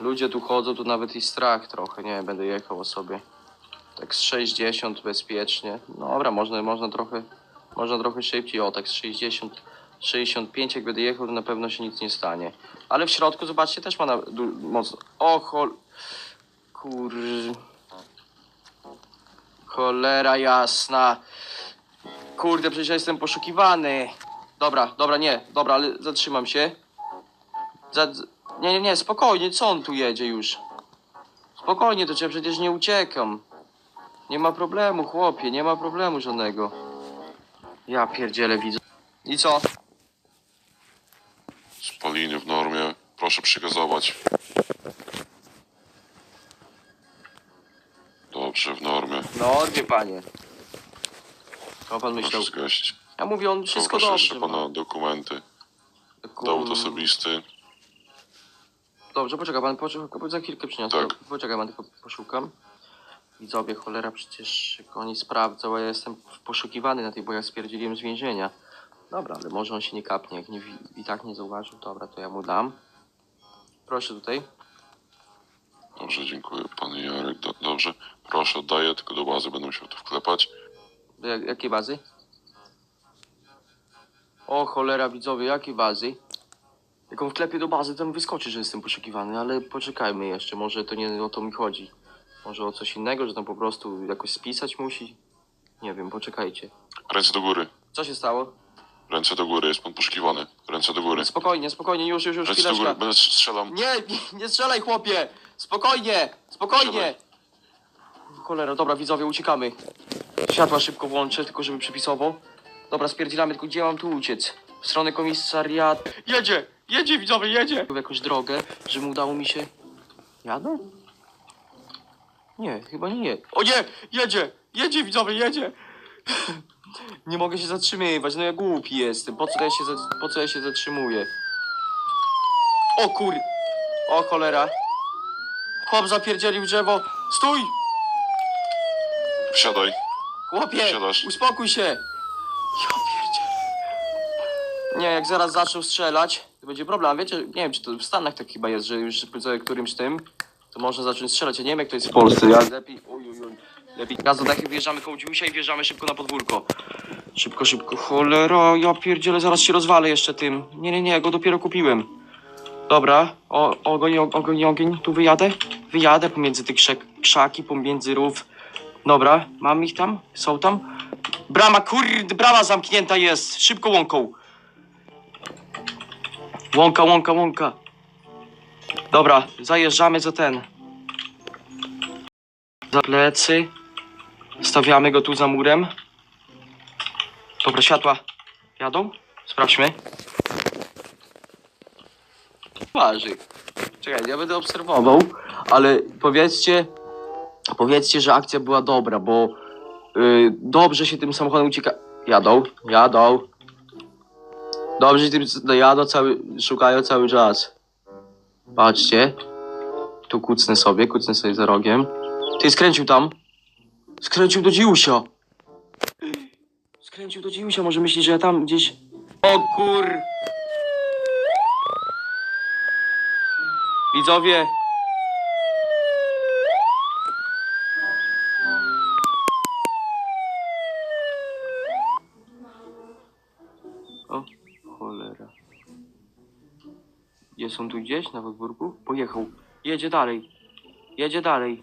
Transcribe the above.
Ludzie tu chodzą, tu nawet i strach trochę, nie będę jechał o sobie. Tak z 60 bezpiecznie. Dobra, można, można trochę, można trochę szybciej, o tak z 60, 65 jak będę jechał, to na pewno się nic nie stanie. Ale w środku, zobaczcie, też ma na, du, mocno, o chol... Kur... Cholera jasna. Kurde, przecież ja jestem poszukiwany. Dobra, dobra, nie, dobra, ale zatrzymam się. Za, nie, nie, nie, spokojnie, co on tu jedzie już? Spokojnie, to ja przecież nie uciekam. Nie ma problemu, chłopie, nie ma problemu żadnego. Ja pierdzielę widzę. I co? Spaliny w normie. Proszę przygazować. Dobrze, w normie. No, wie panie. Co pan Proszę myślał? Ja mówię, on wszystko Proszę dobrze. jeszcze ma. pana dokumenty. Dowód osobisty. Dobrze, poczekaj pan, poczekaj, za chwilkę przyniosę. Tak. Poczekaj pan, tylko poszukam. Widzowie, cholera, przecież jak oni sprawdzą, a ja jestem poszukiwany na tej, bo ja spierdzieliłem z więzienia. Dobra, ale może on się nie kapnie, jak nie, i tak nie zauważył, dobra, to ja mu dam. Proszę tutaj. Dobrze, dziękuję panie Jarek. Do, dobrze. Proszę, oddaję, tylko do bazy będę musiał to wklepać. Do jak, jakiej bazy? O cholera, widzowie, jakiej bazy? Jak on wklepie do bazy, to mi wyskoczy, że jestem poszukiwany, ale poczekajmy jeszcze, może to nie o to mi chodzi. Może o coś innego, że tam po prostu jakoś spisać musi? Nie wiem, poczekajcie. Ręce do góry. Co się stało? Ręce do góry, jest pan poszukiwany. Ręce do góry. Spokojnie, spokojnie, już, już, już, Ręce do góry, chwileczkę. będę strzelam. Nie, nie, nie strzelaj, chłopie! Spokojnie, spokojnie! Cholera, dobra, widzowie, uciekamy. Światła szybko włączę, tylko żeby przypisował. Dobra, spierdzielamy, tylko gdzie mam tu uciec? W stronę komisariatu. Jedzie, jedzie, widzowie, jedzie! W jakąś drogę, że mu udało mi się... Jadę? Nie, chyba nie. O nie, jedzie, jedzie, widzowie, jedzie! Nie mogę się zatrzymywać, no ja głupi jestem. Po co ja się, po co ja się zatrzymuję? O kur... O cholera. Chłop zapierdzielił drzewo. Stój! Wsiadaj. Chłopie, Siadasz. uspokój się. Ja pierdzielę. Nie, jak zaraz zaczął strzelać, będzie problem. Wiecie, nie wiem, czy to w Stanach tak chyba jest, że już po którymś tym, to można zacząć strzelać. Ja nie wiem, jak to jest w Polsce. Ja lepiej... Oj, oj, oj. Lepiej gaz do dachy, wjeżdżamy koło dziusia i wjeżdżamy szybko na podwórko. Szybko, szybko. Cholera, ja pierdzielę, zaraz się rozwalę jeszcze tym. Nie, nie, nie, ja go dopiero kupiłem. Dobra, o, ogień, ogień, ogień, tu wyjadę? Wyjadę pomiędzy te krzak, krzaki, pomiędzy rów. Dobra, mam ich tam? Są tam? Brama, kurde, brama zamknięta jest! Szybko łąką! Łąka, łąka, łąka. Dobra, zajeżdżamy za ten. Za plecy. Stawiamy go tu za murem. Dobra, światła. Jadą? Sprawdźmy. Waży. Czekaj, ja będę obserwował, ale powiedzcie, powiedzcie, że akcja była dobra, bo y, dobrze się tym samochodem ucieka. Jadą, jadą. Dobrze tym no, jadą cały, szukają cały czas. Patrzcie. Tu kucnę sobie, kucnę sobie za rogiem. Ty skręcił tam. Skręcił do Dziusia. Skręcił do Dziusia, może myśli, że ja tam gdzieś... O kur... Widzowie. Jest on tu gdzieś na podwórku? Pojechał. Jedzie dalej. Jedzie dalej.